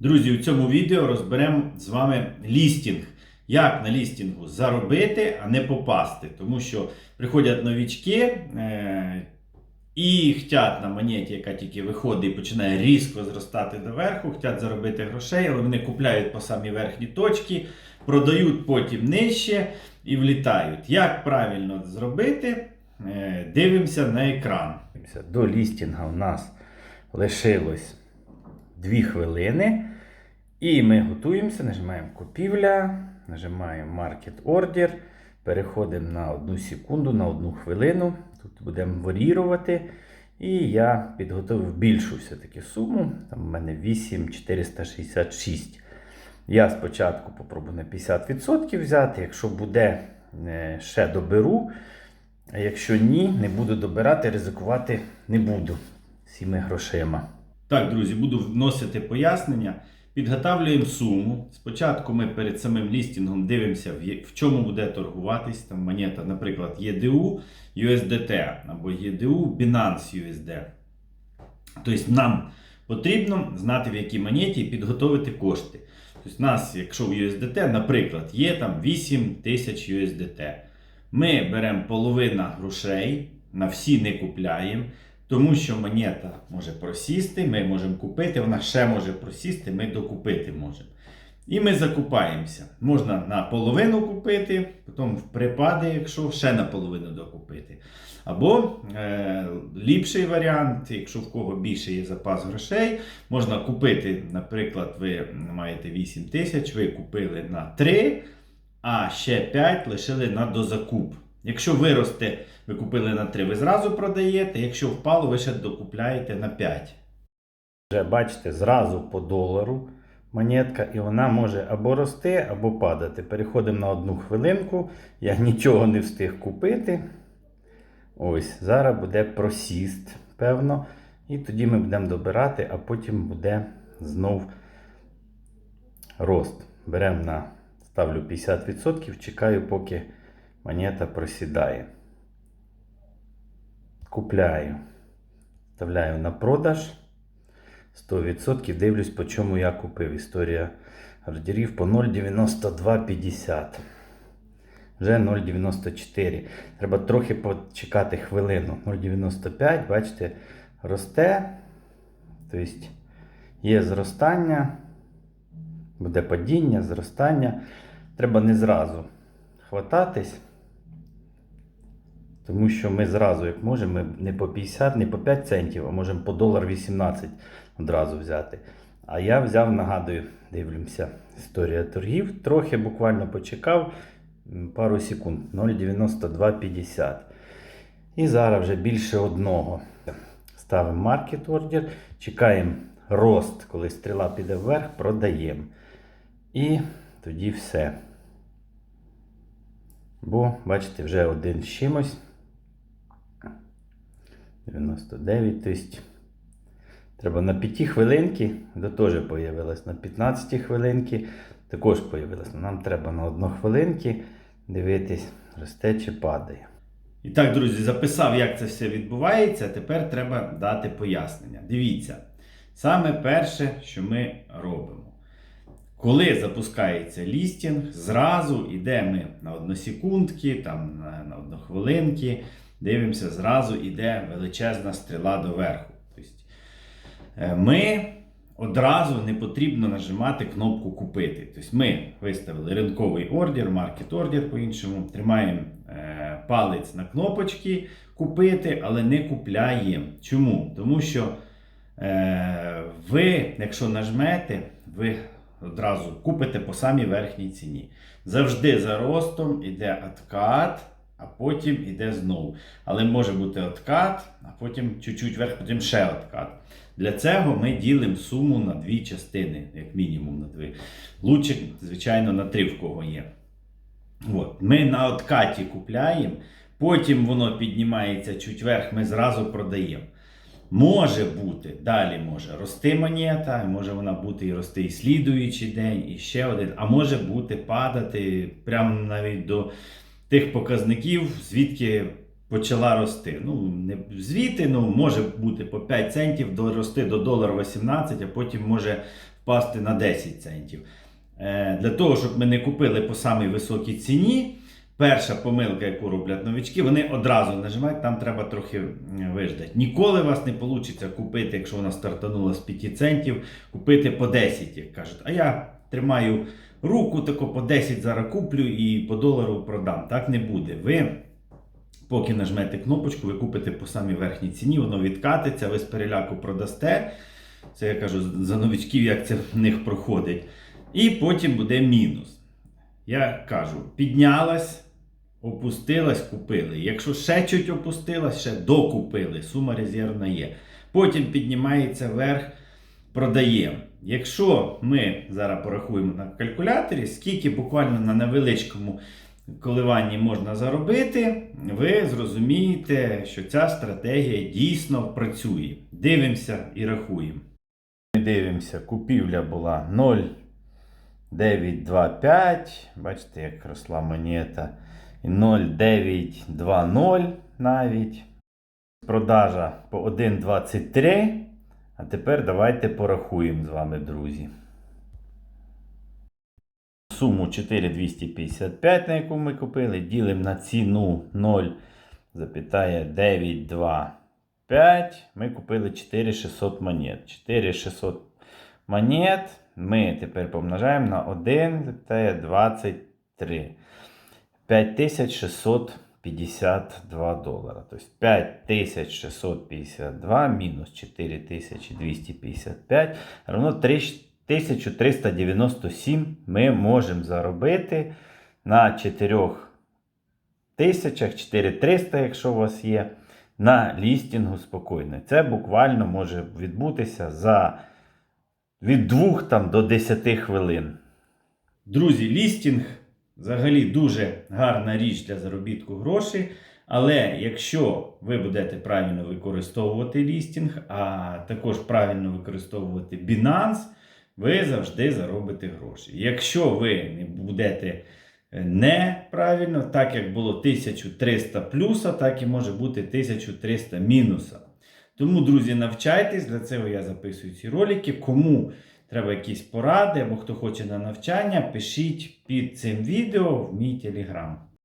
Друзі, у цьому відео розберемо з вами лістінг. Як на лістінгу заробити, а не попасти. Тому що приходять новічки е- і хочуть на монеті, яка тільки виходить і починає різко зростати доверху, хочуть заробити грошей, але вони купляють по самі верхні точки, продають потім нижче і влітають. Як правильно зробити? Е, Дивимося на екран. До лістінга у нас лишилось 2 хвилини. І ми готуємося, нажимаємо купівля, нажимаємо Market Order, переходимо на 1 секунду, на 1 хвилину. Тут будемо варіювати. І я підготовив більшу все-таки суму. Там у мене 8466. Я спочатку попробую на 50% взяти. Якщо буде, е, ще доберу. А якщо ні, не буду добирати, ризикувати не буду всіми грошима. Так, друзі, буду вносити пояснення. Підготавлюємо суму. Спочатку ми перед самим лістінгом дивимося, в чому буде торгуватись там монета, наприклад, ЄДУ USDT або ЄДУ Binance USD. Тобто нам потрібно знати, в якій монеті і підготовити кошти. Тобто, нас, якщо в USDT, наприклад, є там 8 тисяч USDT. Ми беремо половина грошей, на всі не купляємо. Тому що монета може просісти, ми можемо купити, вона ще може просісти, ми докупити можемо. І ми закупаємося. Можна на половину купити, потім в припади, якщо ще на половину докупити. Або е, ліпший варіант, якщо в кого більше є запас грошей, можна купити, наприклад, ви маєте 8 тисяч, ви купили на 3, а ще 5 лишили на дозакуп. Якщо виросте, ви купили на 3, ви зразу продаєте. Якщо впало, ви ще докупляєте на 5. Вже бачите, зразу по долару монетка, і вона може або рости, або падати. Переходимо на одну хвилинку. Я нічого не встиг купити. Ось, зараз буде просіст, певно. І тоді ми будемо добирати, а потім буде знов рост. Беремо на ставлю 50%, чекаю, поки монета просідає. Купляю. Вставляю на продаж. 100% дивлюсь, по чому я купив. Історія ордерів по 0,9250. Вже 0,94. Треба трохи почекати хвилину. 0,95, бачите, росте. Тобто є зростання, буде падіння, зростання. Треба не зразу хвататись. Тому що ми зразу, як можемо, ми не по 50, не по 5 центів, а можемо по долар 18 одразу взяти. А я взяв, нагадую, дивлюся, історія торгів. Трохи буквально почекав пару секунд, 0,9250. І зараз вже більше одного. Ставимо market order, чекаємо рост, коли стріла піде вверх, продаємо. І тоді все. Бо, бачите, вже один з чимось. 99, тобто треба на 5 хвилинки, це теж появилось, на 15 хвилинки також появилось. Ну, Нам треба на 1 хвилинки дивитись, росте чи падає. І так, друзі, записав, як це все відбувається. Тепер треба дати пояснення. Дивіться, саме перше, що ми робимо. Коли запускається лістінг, зразу йде ми на односекундки, там на, однохвилинки, дивимося, зразу йде величезна стріла доверху. Тобто, е, ми одразу не потрібно нажимати кнопку купити. Тобто ми виставили ринковий ордер, маркет ордер по-іншому, тримаємо е, палець на кнопочки купити, але не купляємо. Чому? Тому що е, ви, якщо нажмете, ви одразу купите по самій верхній ціні. Завжди за ростом йде откат, а потім йде знову. Але може бути откат, а потім чуть-чуть вверх, потім ще откат. Для цього ми ділимо суму на дві частини, як мінімум на дві. Лучше, звичайно, на три в кого є. От. Ми на откаті купляємо, потім воно піднімається чуть вверх, ми зразу продаємо. Може бути, далі може рости монета, може вона бути і рости і слідуючий день, і ще один, а може бути падати прямо навіть до тих показників, звідки почала рости. Ну, не звідти, ну, може бути по 5 центів, дорости до долара 18, а потім може впасти на 10 центів. Е, Для того, щоб ми не купили по самій високій ціні, перша помилка, яку роблять новички, вони одразу нажимають, там треба трохи виждати. Ніколи вас не вийде купити, якщо вона стартанула з 5 центів, купити по 10, як кажуть. А я тримаю руку, тако по 10 зараз куплю і по долару продам. Так не буде. Ви Поки нажмете кнопочку, ви купите по самій верхній ціні, воно відкатиться, ви з переляку продасте. Це я кажу за новичків, як це в них проходить. І потім буде мінус. Я кажу, піднялась, опустилась, купили. Якщо ще чуть опустилась, ще докупили. Сума резервна є. Потім піднімається вверх, продаємо. Якщо ми зараз порахуємо на калькуляторі, скільки буквально на невеличкому коливанні можна заробити, ви зрозумієте, що ця стратегія дійсно працює. Дивимося і рахуємо. Ми дивимося, купівля була 0,925. Бачите, як росла монета. 0,920 навіть. Продажа по 1,23. А тепер давайте порахуємо з вами, друзі. Суму 4,255, на яку ми купили, ділимо на ціну 0,925. Ми купили 4600 монет. 4600 монет ми тепер помножаємо на 1,23. 5652 долара. Тобто 5652 мінус 4255 равно 1397 ми можемо заробити на 4 тисячах, 4300, якщо у вас є, на лістінгу спокійно. Це буквально може відбутися за від 2 там, до 10 хвилин. Друзі, лістінг взагалі дуже гарна річ для заробітку грошей. Але якщо ви будете правильно використовувати лістінг, а також правильно використовувати Binance, ви завжди заробите гроші. Якщо ви не будете е, неправильно, так як було 1300 плюса, так і може бути 1300 мінуса. Тому, друзі, навчайтесь, для цього я записую ці ролики. Кому треба якісь поради або хто хоче на навчання, пишіть під цим відео в мій телеграм.